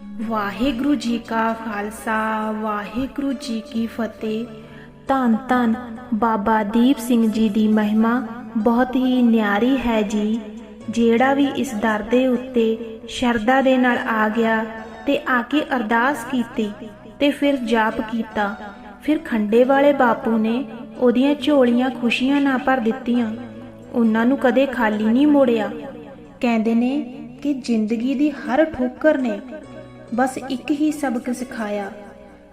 ਵਾਹਿਗੁਰੂ ਜੀ ਕਾ ਖਾਲਸਾ, ਵਾਹਿਗੁਰੂ ਜੀ ਕੀ ਫਤਿਹ। ਧੰਨ ਧੰਨ ਬਾਬਾ ਦੀਪ ਸਿੰਘ ਜੀ ਦੀ ਮਹਿਮਾ ਬਹੁਤ ਹੀ ਨਿਆਰੀ ਹੈ ਜੀ, ਜਿਹੜਾ ਵੀ ਇਸ ਦਰ ਦੇ ਉੱਤੇ ਸ਼ਰਧਾ ਦੇ ਨਾਲ ਆ ਗਿਆ ਤੇ ਆ ਕੇ ਅਰਦਾਸ ਕੀਤੀ ਤੇ ਫਿਰ ਜਾਪ ਕੀਤਾ। ਫਿਰ ਖੰਡੇ ਵਾਲੇ ਬਾਪੂ ਨੇ ਉਹਦੀਆਂ ਝੋਲੀਆਂ ਖੁਸ਼ੀਆਂ ਨਾਲ ਭਰ ਦਿੱਤੀਆਂ। ਉਹਨਾਂ ਨੂੰ ਕਦੇ ਖਾਲੀ ਨਹੀਂ ਮੋੜਿਆ। ਕਹਿੰਦੇ ਨੇ ਕਿ ਜ਼ਿੰਦਗੀ ਦੀ ਹਰ ਠੋਕਰ ਨੇ ਬਸ ਇੱਕ ਹੀ ਸਬਕ ਸਿਖਾਇਆ।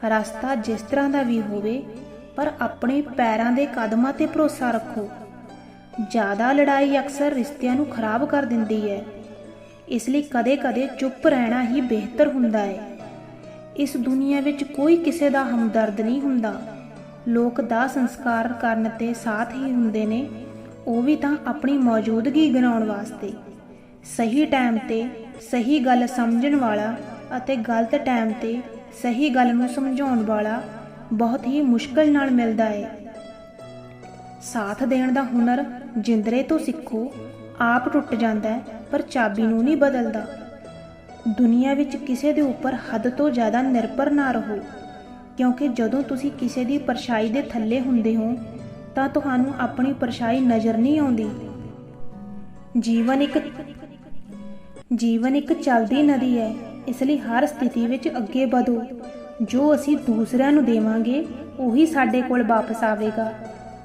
ਰਸਤਾ ਜਿਸ ਤਰ੍ਹਾਂ ਦਾ ਵੀ ਹੋਵੇ, ਪਰ ਆਪਣੇ ਪੈਰਾਂ ਦੇ ਕਦਮਾਂ ਤੇ ਭਰੋਸਾ ਰੱਖੋ। ਜ਼ਿਆਦਾ ਲੜਾਈ ਅਕਸਰ ਰਿਸ਼ਤਿਆਂ ਨੂੰ ਖਰਾਬ ਕਰ ਦਿੰਦੀ ਹੈ। ਇਸ ਲਈ ਕਦੇ-ਕਦੇ ਚੁੱਪ ਰਹਿਣਾ ਹੀ ਬਿਹਤਰ ਹੁੰਦਾ ਹੈ। ਇਸ ਦੁਨੀਆ ਵਿੱਚ ਕੋਈ ਕਿਸੇ ਦਾ ਹਮਦਰਦ ਨਹੀਂ ਹੁੰਦਾ। ਲੋਕ ਦਾ ਸੰਸਕਾਰ ਕਰਨ ਤੇ ਸਾਥ ਹੀ ਹੁੰਦੇ ਨੇ, ਉਹ ਵੀ ਤਾਂ ਆਪਣੀ ਮੌਜੂਦਗੀ ਗਨਾਉਣ ਵਾਸਤੇ। ਸਹੀ ਟਾਈਮ ਤੇ ਸਹੀ ਗੱਲ ਸਮਝਣ ਵਾਲਾ ਅਤੇ ਗਲਤ ਟਾਈਮ ਤੇ ਸਹੀ ਗੱਲ ਨੂੰ ਸਮਝਾਉਣ ਵਾਲਾ ਬਹੁਤ ਹੀ ਮੁਸ਼ਕਲ ਨਾਲ ਮਿਲਦਾ ਹੈ ਸਾਥ ਦੇਣ ਦਾ ਹੁਨਰ ਜਿੰਦਰੇ ਤੋਂ ਸਿੱਖੋ, ਆਪ ਟੁੱਟ ਜਾਂਦਾ ਹੈ ਪਰ ਚਾਬੀ ਨੂੰ ਨਹੀਂ ਬਦਲਦਾ। ਦੁਨੀਆ ਵਿੱਚ ਕਿਸੇ ਦੇ ਉੱਪਰ ਹੱਦ ਤੋਂ ਜ਼ਿਆਦਾ ਨਿਰਭਰ ਨਾ ਰਹੋ, ਕਿਉਂਕਿ ਜਦੋਂ ਤੁਸੀਂ ਕਿਸੇ ਦੀ ਪਰਛਾਈ ਦੇ ਥੱਲੇ ਹੁੰਦੇ ਹੋ, ਤਾਂ ਤੁਹਾਨੂੰ ਆਪਣੀ ਪਰਛਾਈ ਨਜ਼ਰ ਨਹੀਂ ਆਉਂਦੀ। ਜੀਵਨ ਇੱਕ ਜੀਵਨ ਇੱਕ ਚਲਦੀ ਨਦੀ ਹੈ ਇਸ ਲਈ ਹਰ ਸਥਿਤੀ ਵਿੱਚ ਅੱਗੇ ਵਧੋ। ਜੋ ਅਸੀਂ ਦੂਸਰਿਆਂ ਨੂੰ ਦੇਵਾਂਗੇ, ਉਹੀ ਸਾਡੇ ਕੋਲ ਵਾਪਸ ਆਵੇਗਾ।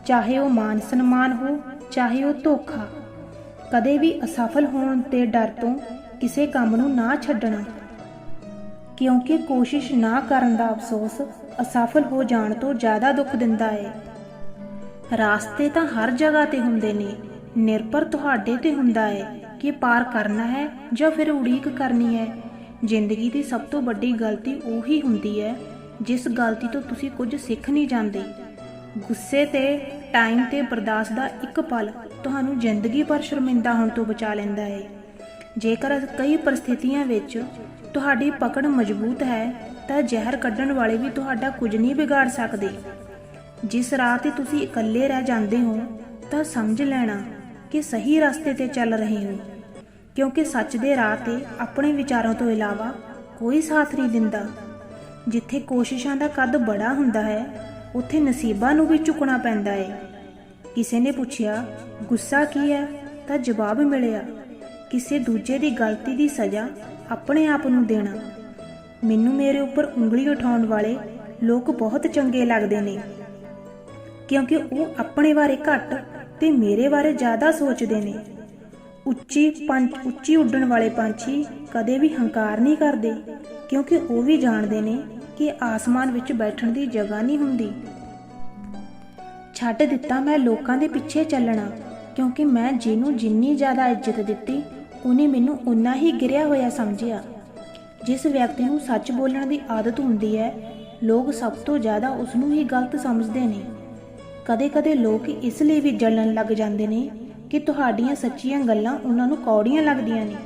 ਚਾਹੇ ਉਹ ਮਾਨ ਸਨਮਾਨ ਹੋ, ਚਾਹੇ ਉਹ ਧੋਖਾ। ਕਦੇ ਵੀ ਅਸਫਲ ਹੋਣ ਦੇ ਡਰ ਤੋਂ ਕਿਸੇ ਕੰਮ ਨੂੰ ਨਾ ਛੱਡਣਾ। ਕਿਉਂਕਿ ਕੋਸ਼ਿਸ਼ ਨਾ ਕਰਨ ਦਾ ਅਫਸੋਸ ਅਸਫਲ ਹੋ ਜਾਣ ਤੋਂ ਜ਼ਿਆਦਾ ਦੁੱਖ ਦਿੰਦਾ ਹੈ ਰਾਸਤੇ ਤਾਂ ਹਰ ਜਗ੍ਹਾ ਤੇ ਹੁੰਦੇ ਨੇ। ਨਿਰਭਰ ਤੁਹਾਡੇ ਤੇ ਹੁੰਦਾ ਹੈ ਕਿ ਪਾਰ ਕਰਨਾ ਹੈ ਜਾਂ ਫਿਰ ਉਡੀਕ ਕਰਨੀ ਹੈ। ਜ਼ਿੰਦਗੀ ਦੀ ਸਭ ਤੋਂ ਵੱਡੀ ਗਲਤੀ ਉਹੀ ਹੁੰਦੀ ਹੈ, ਜਿਸ ਗਲਤੀ ਤੋਂ ਤੁਸੀਂ ਕੁਝ ਸਿੱਖ ਨਹੀਂ ਜਾਂਦੇ। ਗੁੱਸੇ ਤੇ ਟਾਈਮ ਤੇ ਬਰਦਾਸ਼ਤ ਦਾ ਇੱਕ ਪਲ ਤੁਹਾਨੂੰ ਜ਼ਿੰਦਗੀ ਭਰ ਸ਼ਰਮਿੰਦਾ ਹੋਣ ਤੋਂ ਬਚਾ ਲੈਂਦਾ ਹੈ। ਜੇਕਰ ਕਈ ਪਰਿਸਥਿਤੀਆਂ ਵਿੱਚ ਤੁਹਾਡੀ ਪਕੜ ਮਜ਼ਬੂਤ ਹੈ, ਤਾਂ ਜ਼ਹਿਰ ਕੱਢਣ ਵਾਲੇ ਵੀ ਤੁਹਾਡਾ ਕੁਝ ਨਹੀਂ ਵਿਗਾੜ ਸਕਦੇ। ਜਿਸ ਰਾਹ ਤੇ ਤੁਸੀਂ ਇਕੱਲੇ ਰਹਿ ਜਾਂਦੇ ਹੋ, ਤਾਂ ਸਮਝ ਲੈਣਾ ਕਿ ਸਹੀ ਰਸਤੇ ਤੇ ਚੱਲ ਰਹੇ ਹੋ। ਕਿਉਂਕਿ ਸੱਚ ਦੇ ਰਾਹ ਤੇ ਆਪਣੇ ਵਿਚਾਰਾਂ ਤੋਂ ਇਲਾਵਾ ਕੋਈ ਸਾਥ ਨਹੀਂ ਦਿੰਦਾ। ਜਿੱਥੇ ਕੋਸ਼ਿਸ਼ਾਂ ਦਾ ਕੱਦ ਬੜਾ ਹੁੰਦਾ ਹੈ, ਉੱਥੇ ਨਸੀਬਾਂ ਨੂੰ ਵੀ ਝੁਕਣਾ ਪੈਂਦਾ ਹੈ ਕਿਸੇ ਨੇ ਪੁੱਛਿਆ, ਗੁੱਸਾ ਕੀ ਹੈ? ਤਾਂ ਜਵਾਬ ਮਿਲਿਆ, ਕਿਸੇ ਦੂਜੇ ਦੀ ਗਲਤੀ ਦੀ ਸਜ਼ਾ ਆਪਣੇ ਆਪ ਨੂੰ ਦੇਣਾ। ਮੈਨੂੰ ਮੇਰੇ ਉੱਪਰ ਉਂਗਲੀ ਉਠਾਉਣ ਵਾਲੇ ਲੋਕ ਬਹੁਤ ਚੰਗੇ ਲੱਗਦੇ ਨੇ, ਕਿਉਂਕਿ ਉਹ ਆਪਣੇ ਬਾਰੇ ਘੱਟ ਤੇ ਮੇਰੇ ਬਾਰੇ ਜ਼ਿਆਦਾ ਸੋਚਦੇ ਨੇ। ਉੱਚੀ ਪੰਛ, ਉੱਚੀ ਉੱਡਣ ਵਾਲੇ ਪੰਛੀ ਕਦੇ ਵੀ ਹੰਕਾਰ ਨਹੀਂ ਕਰਦੇ, ਕਿਉਂਕਿ ਉਹ ਵੀ ਜਾਣਦੇ ਨੇ ਕਿ ਆਸਮਾਨ ਵਿੱਚ ਬੈਠਣ ਦੀ ਜਗ੍ਹਾ ਨਹੀਂ ਹੁੰਦੀ। ਛੱਡ ਦਿੱਤਾ ਮੈਂ ਲੋਕਾਂ ਦੇ ਪਿੱਛੇ ਚੱਲਣਾ, ਕਿਉਂਕਿ ਮੈਂ ਜਿਹਨੂੰ ਜਿੰਨੀ ਜ਼ਿਆਦਾ ਇੱਜ਼ਤ ਦਿੱਤੀ, ਉਹਨੇ ਮੈਨੂੰ ਉਨਾ ਹੀ ਗਿਰਿਆ ਹੋਇਆ ਸਮਝਿਆ। ਜਿਸ ਵਿਅਕਤੀ ਨੂੰ ਸੱਚ ਬੋਲਣ ਦੀ ਆਦਤ ਹੁੰਦੀ ਹੈ, ਲੋਕ ਸਭ ਤੋਂ ਜ਼ਿਆਦਾ ਉਸ ਨੂੰ ਹੀ ਗਲਤ ਸਮਝਦੇ ਨੇ। ਕਦੇ-ਕਦੇ ਲੋਕ ਇਸ ਲਈ ਵੀ ਜਲਣ ਲੱਗ ਜਾਂਦੇ ਨੇ ਕਿ ਤੁਹਾਡੀਆਂ ਸੱਚੀਆਂ ਗੱਲਾਂ ਉਹਨਾਂ ਨੂੰ ਕੌੜੀਆਂ ਲੱਗਦੀਆਂ ਨੇ।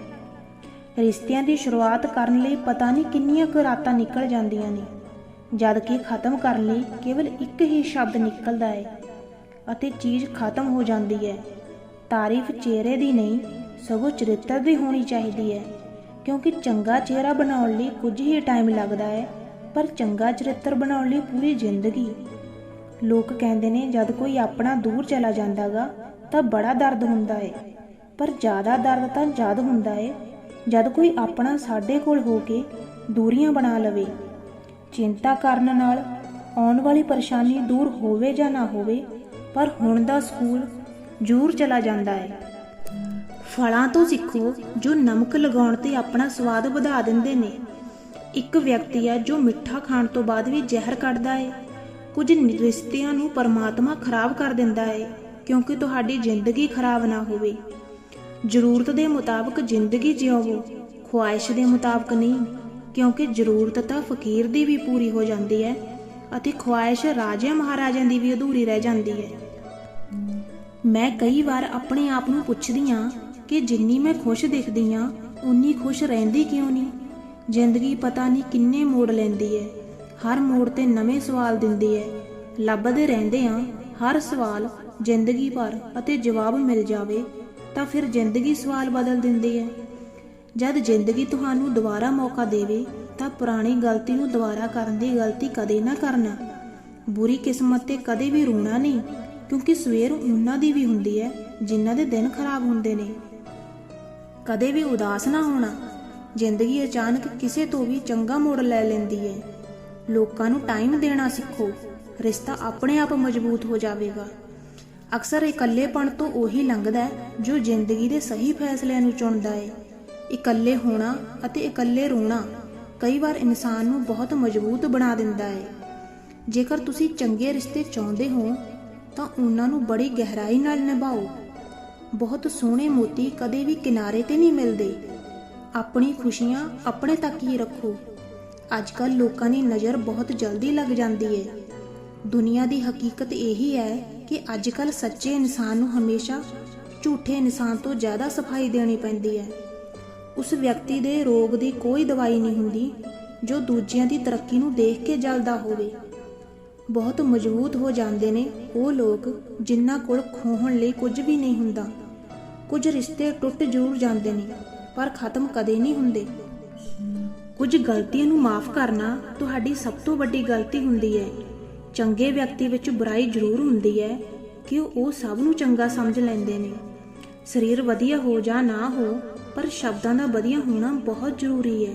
ਰਿਸ਼ਤਿਆਂ ਦੀ ਸ਼ੁਰੂਆਤ ਕਰਨ ਲਈ ਪਤਾ ਨਹੀਂ ਕਿੰਨੀਆਂ ਕੁ ਰਾਤਾਂ ਨਿਕਲ ਜਾਂਦੀਆਂ ਨੇ, ਜਦ ਕਿ ਖਤਮ ਕਰਨ ਲਈ ਕੇਵਲ ਇੱਕ ਹੀ ਸ਼ਬਦ ਨਿਕਲਦਾ ਹੈ ਅਤੇ ਚੀਜ਼ ਖਤਮ ਹੋ ਜਾਂਦੀ ਹੈ ਤਾਰੀਫ ਚਿਹਰੇ ਦੀ ਨਹੀਂ, ਸਗੋਂ ਚਰਿੱਤਰ ਦੀ ਹੋਣੀ ਚਾਹੀਦੀ ਹੈ ਕਿਉਂਕਿ ਚੰਗਾ ਚਿਹਰਾ ਬਣਾਉਣ ਲਈ ਕੁਝ ਹੀ ਟਾਈਮ ਲੱਗਦਾ ਹੈ ਪਰ ਚੰਗਾ ਚਰਿੱਤਰ ਬਣਾਉਣ ਲਈ ਪੂਰੀ ਜ਼ਿੰਦਗੀ। ਲੋਕ ਕਹਿੰਦੇ ਨੇ, ਜਦ ਕੋਈ ਆਪਣਾ ਦੂਰ ਚਲਾ ਜਾਂਦਾਗਾ ਤਾਂ ਬੜਾ ਦਰਦ ਹੁੰਦਾ ਹੈ ਪਰ ਜ਼ਿਆਦਾ ਦਰਦ ਤਾਂ ਜਦ ਹੁੰਦਾ ਹੈ ਜਦ ਕੋਈ ਆਪਣਾ ਸਾਡੇ ਕੋਲ ਹੋ ਕੇ ਦੂਰੀਆਂ ਬਣਾ ਲਵੇ। ਚਿੰਤਾ ਕਰਨ ਨਾਲ ਆਉਣ ਵਾਲੀ ਪਰੇਸ਼ਾਨੀ ਦੂਰ ਹੋਵੇ ਜਾਂ ਨਾ ਹੋਵੇ, ਪਰ ਹੁਣ ਦਾ ਸਕੂਲ ਜ਼ਰੂਰ ਚਲਾ ਜਾਂਦਾ ਹੈ ਫਲਾਂ ਤੋਂ ਸਿੱਖੋ ਜੋ ਨਮਕ ਲਗਾਉਣ ਤੇ ਆਪਣਾ ਸਵਾਦ ਵਧਾ ਦਿੰਦੇ ਨੇ। ਇੱਕ ਵਿਅਕਤੀ ਹੈ ਜੋ ਮਿੱਠਾ ਖਾਣ ਤੋਂ ਬਾਅਦ ਵੀ ਜ਼ਹਿਰ ਕੱਢਦਾ ਹੈ ਕੁਝ ਰਿਸ਼ਤਿਆਂ ਨੂੰ ਪਰਮਾਤਮਾ ਖਰਾਬ ਕਰ ਦਿੰਦਾ ਹੈ ਕਿਉਂਕਿ ਤੁਹਾਡੀ ਜ਼ਿੰਦਗੀ ਖਰਾਬ ਨਾ ਹੋਵੇ। ਜ਼ਰੂਰਤ ਦੇ ਮੁਤਾਬਕ ਜ਼ਿੰਦਗੀ ਜਿਉਵੋ ਖੁਆਇਸ਼ ਦੇ ਮੁਤਾਬਕ ਨਹੀਂ, ਕਿਉਂਕਿ ਜ਼ਰੂਰਤ ਤਾਂ ਫਕੀਰ ਦੀ ਵੀ ਪੂਰੀ ਹੋ ਜਾਂਦੀ ਹੈ ਅਤੇ ਖੁਆਇਸ਼ ਰਾਜਿਆਂ ਮਹਾਰਾਜਿਆਂ ਦੀ ਵੀ ਅਧੂਰੀ ਰਹਿ ਜਾਂਦੀ ਹੈ। ਮੈਂ ਕਈ ਵਾਰ ਆਪਣੇ ਆਪ ਨੂੰ ਪੁੱਛਦੀ ਹਾਂ ਕਿ ਜਿੰਨੀ ਮੈਂ ਖੁਸ਼ ਦਿਖਦੀ ਹਾਂ ਉਨੀ ਖੁਸ਼ ਰਹਿੰਦੀ ਕਿਉਂ ਨਹੀਂ? ਜ਼ਿੰਦਗੀ ਪਤਾ ਨਹੀਂ ਕਿੰਨੇ ਮੋੜ ਲੈਂਦੀ ਹੈ। ਹਰ ਮੋੜ ਤੇ ਨਵੇਂ ਸਵਾਲ ਦਿੰਦੀ ਹੈ। ਲੱਭਦੇ ਰਹਿੰਦੇ ਹਾਂ, ਹਰ ਸਵਾਲ ਜ਼ਿੰਦਗੀ ਭਰ ਅਤੇ ਜਵਾਬ ਮਿਲ ਜਾਵੇ, ਤਾਂ ਫਿਰ ਜ਼ਿੰਦਗੀ ਸਵਾਲ ਬਦਲ ਦਿੰਦੀ ਹੈ ਜਦ ਜ਼ਿੰਦਗੀ ਤੁਹਾਨੂੰ ਦੁਬਾਰਾ ਮੌਕਾ ਦੇਵੇ, ਤਾਂ ਪੁਰਾਣੀ ਗਲਤੀ ਨੂੰ ਦੁਬਾਰਾ ਕਰਨ ਦੀ ਗਲਤੀ ਕਦੇ ਨਾ ਕਰਨਾ। ਬੁਰੀ ਕਿਸਮਤ ਤੇ ਕਦੇ ਵੀ ਰੋਣਾ ਨਹੀਂ, ਕਿਉਂਕਿ ਸਵੇਰ ਉਹਨਾਂ ਦੀ ਵੀ ਹੁੰਦੀ ਹੈ, ਜਿਨ੍ਹਾਂ ਦੇ ਦਿਨ ਖਰਾਬ ਹੁੰਦੇ ਨੇ। ਕਦੇ ਵੀ ਉਦਾਸ ਨਾ ਹੋਣਾ, ਜ਼ਿੰਦਗੀ ਅਚਾਨਕ ਕਿਸੇ ਤੋਂ ਵੀ ਚੰਗਾ ਮੋੜ ਲੈ ਲੈਂਦੀ ਹੈ। ਲੋਕਾਂ ਨੂੰ ਟਾਈਮ ਦੇਣਾ ਸਿੱਖੋ, ਰਿਸ਼ਤਾ ਆਪਣੇ ਆਪ ਮਜ਼ਬੂਤ ਹੋ ਜਾਵੇਗਾ। ਅਕਸਰ ਇਕੱਲੇਪਣ ਤੋਂ ਉਹੀ ਲੰਘਦਾ ਹੈ, ਜੋ ਜ਼ਿੰਦਗੀ ਦੇ ਸਹੀ ਫੈਸਲਿਆਂ ਨੂੰ ਚੁਣਦਾ ਹੈ। ਇਕੱਲੇ ਹੋਣਾ ਅਤੇ ਇਕੱਲੇ ਰੋਣਾ ਕਈ ਵਾਰ ਇਨਸਾਨ ਨੂੰ ਬਹੁਤ ਮਜ਼ਬੂਤ ਬਣਾ ਦਿੰਦਾ ਹੈ। ਜੇਕਰ ਤੁਸੀਂ ਚੰਗੇ ਰਿਸ਼ਤੇ ਚਾਹੁੰਦੇ ਹੋ, ਤਾਂ ਉਹਨਾਂ ਨੂੰ ਬੜੀ ਗਹਿਰਾਈ ਨਾਲ ਨਿਭਾਓ। ਬਹੁਤ ਸੋਹਣੇ ਮੋਤੀ ਕਦੇ ਵੀ ਕਿਨਾਰੇ ਤੇ ਨਹੀਂ ਮਿਲਦੇ। ਆਪਣੀ ਖੁਸ਼ੀਆਂ ਆਪਣੇ ਤੱਕ ਹੀ ਰੱਖੋ। ਅੱਜ ਕੱਲ ਲੋਕਾਂ ਦੀ ਨਜ਼ਰ ਬਹੁਤ ਜਲਦੀ ਲੱਗ ਜਾਂਦੀ ਹੈ। ਦੁਨੀਆ ਦੀ ਹਕੀਕਤ ਇਹੀ ਹੈ ਕਿ ਅੱਜ ਕੱਲ ਸੱਚੇ ਇਨਸਾਨ ਨੂੰ ਹਮੇਸ਼ਾ ਝੂਠੇ ਇਨਸਾਨ ਤੋਂ ਜ਼ਿਆਦਾ ਸਫ਼ਾਈ ਦੇਣੀ ਪੈਂਦੀ ਹੈ। ਉਸ ਵਿਅਕਤੀ ਦੇ ਰੋਗ ਦੀ ਕੋਈ ਦਵਾਈ ਨਹੀਂ ਹੁੰਦੀ ਜੋ ਦੂਜਿਆਂ ਦੀ ਤਰੱਕੀ ਨੂੰ ਦੇਖ ਕੇ ਜਲਦਾ ਹੋਵੇ। ਬਹੁਤ ਮਜ਼ਬੂਤ ਹੋ ਜਾਂਦੇ ਨੇ ਉਹ ਲੋਕ ਜਿਨ੍ਹਾਂ ਕੋਲ ਖੋਹਣ ਲਈ ਕੁਝ ਵੀ ਨਹੀਂ ਹੁੰਦਾ। ਕੁਝ ਰਿਸ਼ਤੇ ਟੁੱਟ ਜ਼ਰੂਰ ਜਾਂਦੇ ਨੇ, ਪਰ ਖਤਮ ਕਦੇ ਨਹੀਂ ਹੁੰਦੇ। ਕੁਝ ਗਲਤੀਆਂ ਨੂੰ ਮਾਫ ਕਰਨਾ ਤੁਹਾਡੀ ਸਭ ਤੋਂ ਵੱਡੀ ਗਲਤੀ ਹੁੰਦੀ ਹੈ। ਚੰਗੇ ਵਿਅਕਤੀ ਵਿੱਚ ਬੁਰਾਈ ਜ਼ਰੂਰ ਹੁੰਦੀ ਹੈ, ਕਿ ਉਹ ਸਭ ਨੂੰ ਚੰਗਾ ਸਮਝ ਲੈਂਦੇ ਨੇ। ਸਰੀਰ ਵਧੀਆ ਹੋ ਜਾਂ ਨਾ ਹੋ, ਪਰ ਸ਼ਬਦਾਂ ਦਾ ਵਧੀਆ ਹੋਣਾ ਬਹੁਤ ਜ਼ਰੂਰੀ ਹੈ।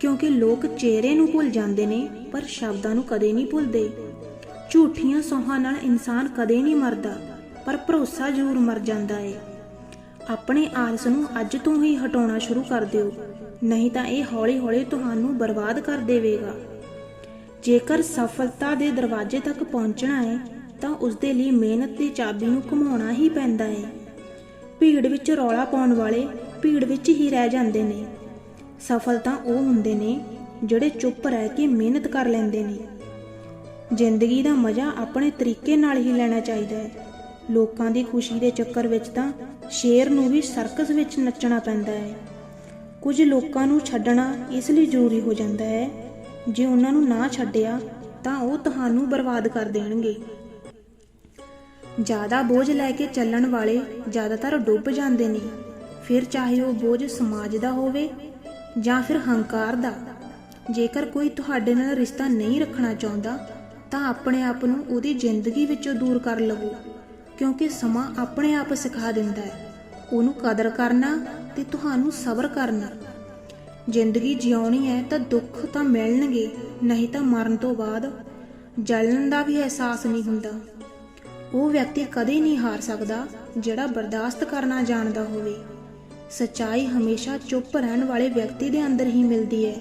ਕਿਉਂਕਿ ਲੋਕ ਚਿਹਰੇ ਨੂੰ ਭੁੱਲ ਜਾਂਦੇ ਨੇ, ਪਰ ਸ਼ਬਦਾਂ ਨੂੰ ਕਦੇ ਨਹੀਂ ਭੁੱਲਦੇ। ਝੂਠੀਆਂ ਸੋਹਾਂ ਨਾਲ ਇਨਸਾਨ ਕਦੇ ਨਹੀਂ ਮਰਦਾ, ਪਰ ਭਰੋਸਾ ਜ਼ਰੂਰ ਮਰ ਜਾਂਦਾ ਹੈ ਆਪਣੇ ਆਲਸ ਨੂੰ ਅੱਜ ਤੋਂ ਹੀ ਹਟਾਉਣਾ ਸ਼ੁਰੂ ਕਰ ਦਿਓ, ਨਹੀਂ ਤਾਂ ਇਹ ਹੌਲੀ-ਹੌਲੀ ਤੁਹਾਨੂੰ ਬਰਬਾਦ ਕਰ ਦੇਵੇਗਾ। ਜੇਕਰ ਸਫਲਤਾ ਦੇ ਦਰਵਾਜ਼ੇ ਤੱਕ ਪਹੁੰਚਣਾ ਹੈ, ਤਾਂ ਉਸ ਦੇ ਲਈ ਮਿਹਨਤ ਦੀ ਚਾਬੀ ਨੂੰ ਘੁਮਾਉਣਾ ਹੀ ਪੈਂਦਾ ਹੈ। ਭੀੜ ਵਿੱਚ ਰੌਲਾ ਪਾਉਣ ਵਾਲੇ ਭੀੜ ਵਿੱਚ ਹੀ ਰਹਿ ਜਾਂਦੇ ਨੇ। ਸਫਲ ਤਾਂ ਉਹ ਹੁੰਦੇ ਨੇ ਜਿਹੜੇ ਚੁੱਪ ਰਹਿ ਕੇ ਮਿਹਨਤ ਕਰ ਲੈਂਦੇ ਨੇ। ਜ਼ਿੰਦਗੀ ਦਾ ਮਜ਼ਾ ਆਪਣੇ ਤਰੀਕੇ ਨਾਲ ਹੀ ਲੈਣਾ ਚਾਹੀਦਾ ਹੈ। ਲੋਕਾਂ ਦੀ ਖੁਸ਼ੀ ਦੇ ਚੱਕਰ ਵਿੱਚ ਤਾਂ ਸ਼ੇਰ ਨੂੰ ਵੀ ਸਰਕਸ ਵਿੱਚ ਨੱਚਣਾ ਪੈਂਦਾ ਹੈ। ਕੁਝ ਲੋਕਾਂ ਨੂੰ ਛੱਡਣਾ ਇਸ ਲਈ ਜ਼ਰੂਰੀ ਹੋ ਜਾਂਦਾ ਹੈ ਜੇ ਉਹਨਾਂ ਨੂੰ ਨਾ ਛੱਡਿਆ, ਤਾਂ ਉਹ ਤੁਹਾਨੂੰ ਬਰਬਾਦ ਕਰ ਦੇਣਗੇ। ਜ਼ਿਆਦਾ ਬੋਝ ਲੈ ਕੇ ਚੱਲਣ ਵਾਲੇ ਜ਼ਿਆਦਾਤਰ ਡੁੱਬ ਜਾਂਦੇ ਨੇ। ਫਿਰ ਚਾਹੇ ਉਹ ਬੋਝ ਸਮਾਜ ਦਾ ਹੋਵੇ ਜਾਂ ਫਿਰ ਹੰਕਾਰ ਦਾ। ਜੇਕਰ ਕੋਈ ਤੁਹਾਡੇ ਨਾਲ ਰਿਸ਼ਤਾ ਨਹੀਂ ਰੱਖਣਾ ਚਾਹੁੰਦਾ, ਤਾਂ ਆਪਣੇ ਆਪ ਨੂੰ ਉਹਦੀ ਜ਼ਿੰਦਗੀ ਵਿੱਚੋਂ ਦੂਰ ਕਰ ਲਵੋ, ਕਿਉਂਕਿ ਸਮਾਂ ਆਪਣੇ ਆਪ ਸਿਖਾ ਦਿੰਦਾ ਹੈ। ਉਹਨੂੰ ਕਦਰ ਕਰਨਾ ਤੇ ਤੁਹਾਨੂੰ ਸਬਰ ਕਰਨਾ। ਜ਼ਿੰਦਗੀ ਜਿਉਣੀ ਹੈ ਤਾਂ ਦੁੱਖ ਤਾਂ ਮਿਲਣਗੇ, ਨਹੀਂ ਤਾਂ ਮਰਨ ਤੋਂ ਬਾਅਦ। ਜਲਣ ਦਾ ਵੀ ਅਹਿਸਾਸ ਨਹੀਂ ਹੁੰਦਾ। ਉਹ ਵਿਅਕਤੀ ਕਦੇ ਨਹੀਂ ਹਾਰ ਸਕਦਾ, ਜਿਹੜਾ ਬਰਦਾਸ਼ਤ ਕਰਨਾ ਜਾਣਦਾ ਹੋਵੇ। ਸਚਾਈ ਹਮੇਸ਼ਾ ਚੁੱਪ ਰਹਿਣ ਵਾਲੇ ਵਿਅਕਤੀ ਦੇ ਅੰਦਰ ਹੀ ਮਿਲਦੀ ਹੈ।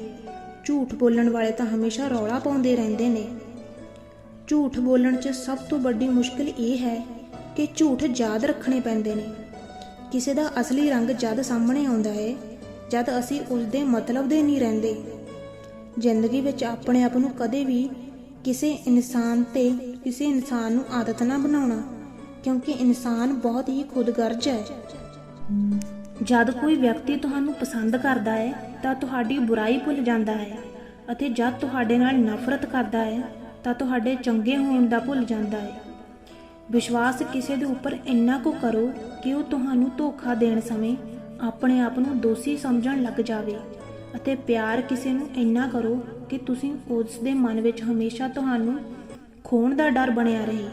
ਝੂਠ ਬੋਲਣ ਵਾਲੇ ਤਾਂ ਹਮੇਸ਼ਾ ਰੌਲਾ ਪਾਉਂਦੇ ਰਹਿੰਦੇ ਨੇ। ਝੂਠ ਬੋਲਣ 'ਚ ਸਭ ਤੋਂ ਵੱਡੀ ਮੁਸ਼ਕਲ ਇਹ ਹੈ ਕਿ ਝੂਠ ਯਾਦ ਰੱਖਣੇ ਪੈਂਦੇ ਨੇ। ਕਿਸੇ ਦਾ ਅਸਲੀ ਰੰਗ ਜਦ ਸਾਹਮਣੇ ਆਉਂਦਾ ਹੈ ਜਦ ਅਸੀਂ ਉਸ ਦੇ ਮਤਲਬ ਦੇ ਨਹੀਂ ਰਹਿੰਦੇ, ਜ਼ਿੰਦਗੀ ਵਿੱਚ ਆਪਣੇ ਆਪ ਨੂੰ ਕਦੇ ਵੀ ਕਿਸੇ ਇਨਸਾਨ ਤੇ ਕਿਸੇ ਇਨਸਾਨ ਨੂੰ ਆਦਤ ਨਾ ਬਣਾਉਣਾ, ਕਿਉਂਕਿ ਇਨਸਾਨ ਬਹੁਤ ਹੀ ਖੁਦਗਰਜ਼ ਹੈ। ਜਦ ਕੋਈ ਵਿਅਕਤੀ ਤੁਹਾਨੂੰ ਪਸੰਦ ਕਰਦਾ ਹੈ, ਤਾਂ ਤੁਹਾਡੀ ਬੁਰਾਈ ਭੁੱਲ ਜਾਂਦਾ ਹੈ ਅਤੇ ਜਦ ਤੁਹਾਡੇ ਨਾਲ ਨਫ਼ਰਤ ਕਰਦਾ ਹੈ, ਤਾਂ ਤੁਹਾਡੇ ਚੰਗੇ ਹੋਣ ਦਾ ਭੁੱਲ ਜਾਂਦਾ ਹੈ। ਵਿਸ਼ਵਾਸ ਕਿਸੇ ਦੇ ਉੱਪਰ ਇੰਨਾ ਕੁ ਕਰੋ ਕਿ ਉਹ ਤੁਹਾਨੂੰ ਧੋਖਾ ਦੇਣ ਸਮੇਂ ਆਪਣੇ ਆਪ ਨੂੰ ਦੋਸ਼ੀ ਸਮਝਣ ਲੱਗ ਜਾਵੇ ਅਤੇ ਪਿਆਰ ਕਿਸੇ ਨੂੰ ਇੰਨਾ ਕਰੋ ਕਿ ਤੁਸੀਂ ਉਸ ਦੇ ਮਨ ਵਿੱਚ ਹਮੇਸ਼ਾ ਤੁਹਾਨੂੰ ਖੋਣ ਦਾ ਡਰ ਬਣਿਆ ਰਹੇ।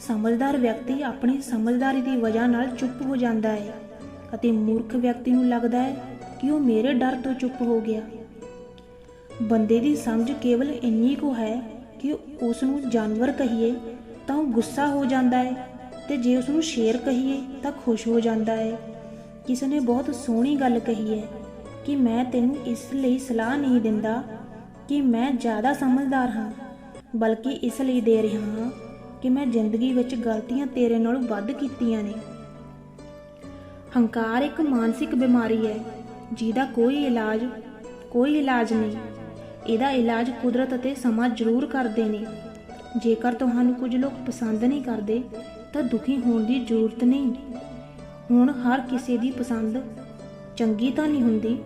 ਸਮਝਦਾਰ ਵਿਅਕਤੀ ਆਪਣੀ ਸਮਝਦਾਰੀ ਦੀ ਵਜ੍ਹਾ ਨਾਲ ਚੁੱਪ ਹੋ ਜਾਂਦਾ ਹੈ ਅਤੇ ਮੂਰਖ ਵਿਅਕਤੀ ਨੂੰ ਲੱਗਦਾ ਹੈ ਕਿ ਉਹ ਮੇਰੇ ਡਰ ਤੋਂ ਚੁੱਪ ਹੋ ਗਿਆ। ਬੰਦੇ ਦੀ ਸਮਝ ਕੇਵਲ ਇੰਨੀ ਕੁ ਹੈ ਕਿ ਉਸ ਨੂੰ ਜਾਨਵਰ ਕਹੀਏ ਤਾਂ ਉਹ ਗੁੱਸਾ ਹੋ ਜਾਂਦਾ ਹੈ ਤੇ ਜੇ ਉਸ ਨੂੰ ਸ਼ੇਰ ਕਹੀਏ ਤਾਂ ਖੁਸ਼ ਹੋ ਜਾਂਦਾ ਹੈ। ਕਿਸੇ ਨੇ ਬਹੁਤ ਸੋਹਣੀ ਗੱਲ ਕਹੀ ਹੈ ਕਿ ਮੈਂ ਤੈਨੂੰ ਇਸ ਲਈ ਸਲਾਹ ਨਹੀਂ ਦਿੰਦਾ ਕਿ ਮੈਂ ਜ਼ਿਆਦਾ ਸਮਝਦਾਰ ਹਾਂ, ਬਲਕਿ ਇਸ ਲਈ ਦੇ ਰਿਹਾ ਹਾਂ ਕਿ ਮੈਂ ਜ਼ਿੰਦਗੀ ਵਿੱਚ ਗਲਤੀਆਂ ਤੇਰੇ ਨਾਲੋਂ ਵੱਧ ਕੀਤੀਆਂ ਨੇ। ਹੰਕਾਰ ਇੱਕ ਮਾਨਸਿਕ ਬਿਮਾਰੀ ਹੈ, ਜਿਹਦਾ ਕੋਈ ਇਲਾਜ ਕੋਈ ਇਲਾਜ ਨਹੀਂ। ਇਹਦਾ ਇਲਾਜ ਕੁਦਰਤ ਅਤੇ ਸਮਾਂ ਜ਼ਰੂਰ ਕਰਦੇ ਨੇ। ਜੇਕਰ ਤੁਹਾਨੂੰ ਕੁਝ ਲੋਕ ਪਸੰਦ ਨਹੀਂ ਕਰਦੇ, ਤਾਂ ਦੁਖੀ ਹੋਣ ਦੀ ਜ਼ਰੂਰਤ ਨਹੀਂ। ਹੁਣ ਹਰ ਕਿਸੇ ਦੀ ਪਸੰਦ ਚੰਗੀ ਤਾਂ ਨਹੀਂ ਹੁੰਦੀ।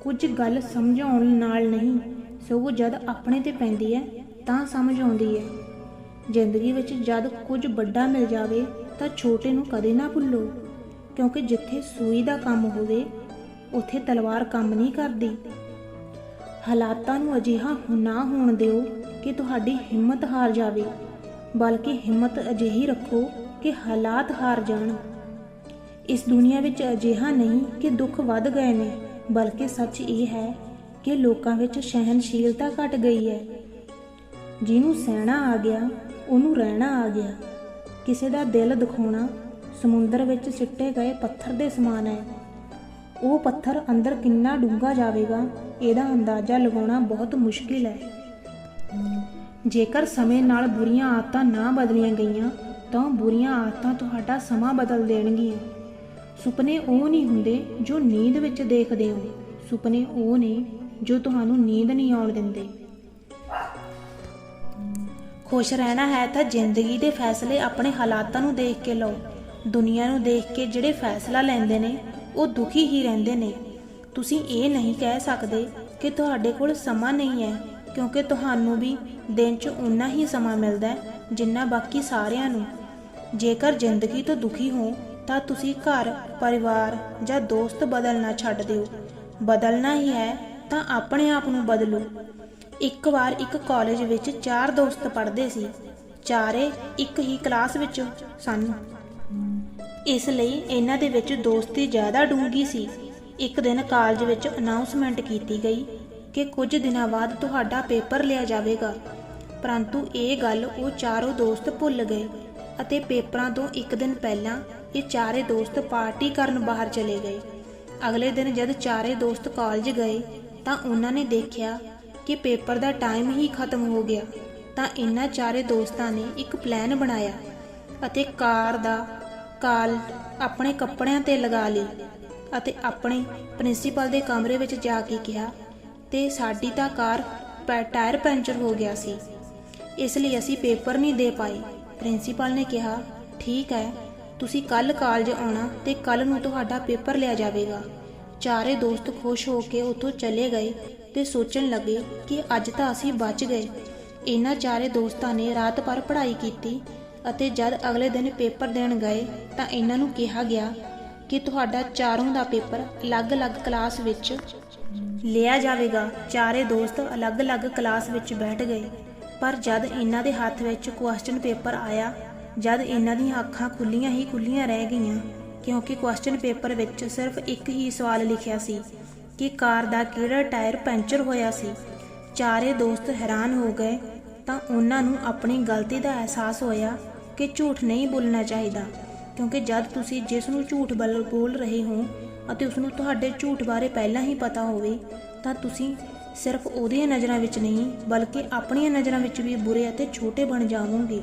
ਕੁਝ ਗੱਲ ਸਮਝਾਉਣ ਨਾਲ ਨਹੀਂ, ਸਗੋਂ ਜਦ ਆਪਣੇ ਤੇ ਪੈਂਦੀ ਹੈ, ਤਾਂ ਸਮਝ ਆਉਂਦੀ ਹੈ। ਜ਼ਿੰਦਗੀ ਵਿੱਚ ਜਦ ਕੁਝ ਵੱਡਾ ਮਿਲ ਜਾਵੇ, ਤਾਂ ਛੋਟੇ ਨੂੰ ਕਦੇ ਨਾ ਭੁੱਲੋ, ਕਿਉਂਕਿ ਜਿੱਥੇ ਸੂਈ ਦਾ ਕੰਮ ਹੋਵੇ, ਉੱਥੇ ਤਲਵਾਰ ਕੰਮ ਨਹੀਂ ਕਰਦੀ। ਹਾਲਾਤਾਂ ਨੂੰ ਅਜਿਹਾ ਨਾ ਹੋਣ ਦਿਓ ਕਿ ਤੁਹਾਡੀ ਹਿੰਮਤ ਹਾਰ ਜਾਵੇ, ਬਲਕਿ ਹਿੰਮਤ ਅਜਿਹੀ ਰੱਖੋ ਕਿ ਹਾਲਾਤ ਹਾਰ ਜਾਣ। ਇਸ ਦੁਨੀਆ ਵਿੱਚ ਅਜਿਹਾ ਨਹੀਂ ਕਿ ਦੁੱਖ ਵੱਧ ਗਏ ਨੇ, ਬਲਕਿ ਸੱਚ ਇਹ ਹੈ ਕਿ ਲੋਕਾਂ ਵਿੱਚ ਸਹਿਨਸ਼ੀਲਤਾ ਘਟ ਗਈ ਹੈ। ਜਿਹਨੂੰ ਸਹਿਣਾ ਆ ਗਿਆ, ਉਹਨੂੰ ਰਹਿਣਾ ਆ ਗਿਆ। ਕਿਸੇ ਦਾ ਦਿਲ ਦਿਖਾਉਣਾ ਸਮੁੰਦਰ ਵਿੱਚ ਸਿੱਟੇ ਗਏ ਪੱਥਰ ਦੇ ਸਮਾਨ ਹੈ। ਉਹ ਪੱਥਰ ਅੰਦਰ ਕਿੰਨਾ ਡੂੰਘਾ ਜਾਵੇਗਾ, ਇਹਦਾ ਅੰਦਾਜ਼ਾ ਲਗਾਉਣਾ ਬਹੁਤ ਮੁਸ਼ਕਿਲ ਹੈ। ਜੇਕਰ ਸਮੇਂ ਨਾਲ ਬੁਰੀਆਂ ਆਦਤਾਂ ਨਾ ਬਦਲੀਆਂ ਗਈਆਂ, ਤਾਂ ਬੁਰੀਆਂ ਆਦਤਾਂ ਤੁਹਾਡਾ ਸਮਾਂ ਬਦਲ ਦੇਣਗੀਆਂ। ਸੁਪਨੇ ਉਹ ਨਹੀਂ ਹੁੰਦੇ ਜੋ ਨੀਂਦ ਵਿੱਚ ਦੇਖਦੇ ਹੋ। ਸੁਪਨੇ ਉਹ ਨੇ ਜੋ ਤੁਹਾਨੂੰ ਨੀਂਦ ਨਹੀਂ ਆਉਣ ਦਿੰਦੇ। ਖੁਸ਼ ਰਹਿਣਾ ਹੈ ਤਾਂ ਜ਼ਿੰਦਗੀ ਦੇ ਫੈਸਲੇ ਆਪਣੇ ਹਾਲਾਤਾਂ ਨੂੰ ਦੇਖ ਕੇ ਲਓ। ਦੁਨੀਆ ਨੂੰ ਦੇਖ ਕੇ ਜਿਹੜੇ ਫੈਸਲਾ ਲੈਂਦੇ ਨੇ, ਉਹ ਦੁਖੀ ਹੀ ਰਹਿੰਦੇ ਨੇ। ਤੁਸੀਂ ਇਹ ਨਹੀਂ ਕਹਿ ਸਕਦੇ ਕਿ ਤੁਹਾਡੇ ਕੋਲ ਸਮਾਂ ਨਹੀਂ ਹੈ, ਕਿਉਂਕਿ ਤੁਹਾਨੂੰ ਵੀ ਦਿਨ 'ਚ ਉਨਾ ਹੀ ਸਮਾਂ ਮਿਲਦਾ ਹੈ, ਜਿੰਨਾ ਬਾਕੀ ਸਾਰਿਆਂ ਨੂੰ। ਜੇਕਰ ਜ਼ਿੰਦਗੀ ਤੋਂ ਦੁਖੀ ਹੋ ਤਾਂ ਤੁਸੀਂ ਘਰ, ਪਰਿਵਾਰ ਜਾਂ ਦੋਸਤ ਬਦਲਣਾ ਛੱਡ ਦਿਓ। ਬਦਲਣਾ ਹੀ ਹੈ ਤਾਂ ਆਪਣੇ ਆਪ ਨੂੰ ਬਦਲੋ। ਇੱਕ ਵਾਰ ਇੱਕ ਕਾਲਜ ਵਿੱਚ ਚਾਰ ਦੋਸਤ ਪੜ੍ਹਦੇ ਸੀ। ਚਾਰੇ ਇੱਕ ਹੀ ਕਲਾਸ ਵਿੱਚ ਸਨ। ਇਸ ਲਈ ਇਹਨਾਂ ਦੇ ਵਿੱਚ ਦੋਸਤੀ ਜ਼ਿਆਦਾ ਡੂੰਘੀ ਸੀ। ਇੱਕ ਦਿਨ ਕਾਲਜ ਵਿੱਚ ਅਨਾਉਂਸਮੈਂਟ ਕੀਤੀ ਗਈ ਕਿ ਕੁਝ ਦਿਨਾਂ ਬਾਅਦ ਤੁਹਾਡਾ ਪੇਪਰ ਲਿਆ ਜਾਵੇਗਾ। ਪਰੰਤੂ ਇਹ ਗੱਲ ਉਹ ਚਾਰੋਂ ਦੋਸਤ ਭੁੱਲ ਗਏ ਅਤੇ ਪੇਪਰਾਂ ਤੋਂ ਇੱਕ ਦਿਨ ਪਹਿਲਾਂ ਇਹ ਚਾਰੇ ਦੋਸਤ ਪਾਰਟੀ ਕਰਨ ਬਾਹਰ ਚਲੇ ਗਏ। ਅਗਲੇ ਦਿਨ ਜਦ ਚਾਰੇ ਦੋਸਤ ਕਾਲਜ ਗਏ, ਤਾਂ ਉਹਨਾਂ ਨੇ ਦੇਖਿਆ ਕਿ ਪੇਪਰ ਦਾ ਟਾਈਮ ਹੀ ਖਤਮ ਹੋ ਗਿਆ। ਤਾਂ ਇਹਨਾਂ ਚਾਰੇ ਦੋਸਤਾਂ ਨੇ ਇੱਕ ਪਲਾਨ ਬਣਾਇਆ ਅਤੇ ਕਾਰ ਦਾ ਕਾਲ ਆਪਣੇ ਕੱਪੜਿਆਂ ਤੇ ਲਗਾ ਲਈ ਅਤੇ ਆਪਣੇ ਪ੍ਰਿੰਸੀਪਲ ਦੇ ਕਮਰੇ ਵਿੱਚ ਜਾ ਕੇ ਕਿਹਾ, ਤੇ ਸਾਡੀ ਤਾਂ ਕਾਰ ਟਾਇਰ ਪੈਂਚਰ ਹੋ ਗਿਆ ਸੀ। ਇਸ ਲਈ ਅਸੀਂ ਪੇਪਰ ਨਹੀਂ ਦੇ ਪਾਏ। ਪ੍ਰਿੰਸੀਪਲ ਨੇ ਕਿਹਾ, ਠੀਕ ਹੈ ਤੁਸੀਂ ਕੱਲ ਕਾਲਜ ਆਉਣਾ ਤੇ ਕੱਲ ਨੂੰ ਤੁਹਾਡਾ ਪੇਪਰ ਲਿਆ ਜਾਵੇਗਾ। ਚਾਰੇ ਦੋਸਤ ਖੁਸ਼ ਹੋ ਕੇ ਉੱਥੋਂ ਚਲੇ ਗਏ ਤੇ ਸੋਚਣ ਲੱਗੇ ਕਿ ਅੱਜ ਤਾਂ ਅਸੀਂ ਬਚ ਗਏ। ਇਹਨਾਂ ਚਾਰੇ ਦੋਸਤਾਂ ਨੇ ਰਾਤ ਭਰ ਪੜ੍ਹਾਈ ਕੀਤੀ ਅਤੇ ਜਦ ਅਗਲੇ ਦਿਨ ਪੇਪਰ ਦੇਣ ਗਏ ਤਾਂ ਇਹਨਾਂ ਨੂੰ ਕਿਹਾ ਗਿਆ ਕਿ ਤੁਹਾਡਾ ਚਾਰੋਂ ਦਾ ਪੇਪਰ ਅਲੱਗ-ਅਲੱਗ ਕਲਾਸ ਵਿੱਚ ਲਿਆ ਜਾਵੇਗਾ। ਚਾਰੇ ਦੋਸਤ ਅਲੱਗ-ਅਲੱਗ ਕਲਾਸ ਵਿੱਚ ਬੈਠ ਗਏ, ਪਰ ਜਦ ਇਹਨਾਂ ਦੇ ਹੱਥ ਵਿੱਚ ਕੁਐਸਚਨ ਪੇਪਰ ਆਇਆ ਜਦ ਇਹਨਾਂ ਦੀਆਂ ਅੱਖਾਂ ਖੁੱਲੀਆਂ ਹੀ ਖੁੱਲੀਆਂ ਰਹਿ ਗਈਆਂ, ਕਿਉਂਕਿ ਕੁਐਸਚਨ ਪੇਪਰ ਵਿੱਚ ਸਿਰਫ ਇੱਕ ਹੀ ਸਵਾਲ ਲਿਖਿਆ ਸੀ ਕਿ ਕਾਰ ਦਾ ਕਿਹੜਾ ਟਾਇਰ ਪੈਂਚਰ ਹੋਇਆ ਸੀ। ਚਾਰੇ ਦੋਸਤ ਹੈਰਾਨ ਹੋ ਗਏ, ਤਾਂ ਉਹਨਾਂ ਨੂੰ ਆਪਣੀ ਗਲਤੀ ਦਾ ਅਹਿਸਾਸ ਹੋਇਆ ਕਿ ਝੂਠ ਨਹੀਂ ਬੋਲਣਾ ਚਾਹੀਦਾ, ਕਿਉਂਕਿ ਜਦ ਤੁਸੀਂ ਜਿਸ ਨੂੰ ਝੂਠ ਬਲ- ਬੋਲ ਰਹੇ ਹੋ ਅਤੇ ਉਸ ਨੂੰ ਤੁਹਾਡੇ ਝੂਠ ਬਾਰੇ ਪਹਿਲਾਂ ਹੀ ਪਤਾ ਹੋਵੇ, ਤਾਂ ਤੁਸੀਂ ਸਿਰਫ ਉਹਦੀਆਂ ਨਜ਼ਰਾਂ ਵਿੱਚ ਨਹੀਂ, ਬਲਕਿ ਆਪਣੀਆਂ ਨਜ਼ਰਾਂ ਵਿੱਚ ਵੀ ਬੁਰੇ ਅਤੇ ਛੋਟੇ ਬਣ ਜਾਵੋਗੇ।